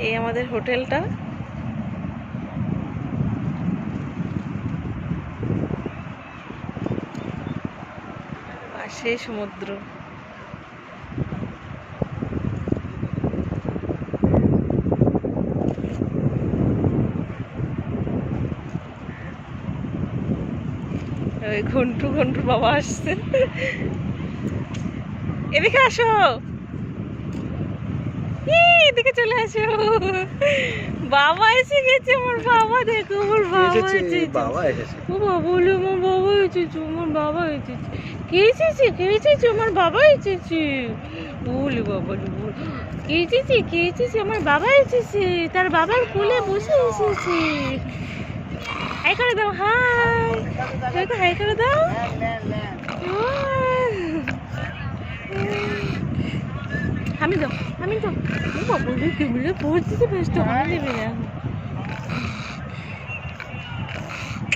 এই আমাদের হোটেলটা। পাশে সমুদ্র। ওই ঘন্টু ঘন্টু বাবা আসছে। এদিকে আসো। এদিকে চলে আসো। বাবা এসে গেছে আমার বাবা দেখো আমার বাবা এসেছে বাবা এসেছে। ও বাবা বলে আমার বাবা এসেছে আমার বাবা এসেছে। কে এসেছে কে এসেছে আমার বাবা এসেছে। বলে বাবা কে এসেছে কে এসেছে আমার বাবা এসেছে তার বাবার কোলে বসে এসেছে। হাই করে দাও হাই। হাই করে দাও। আমি দাও আমি ও বাবা কেমনে পড়তেছে ব্যস্ত হয়ে নেবে না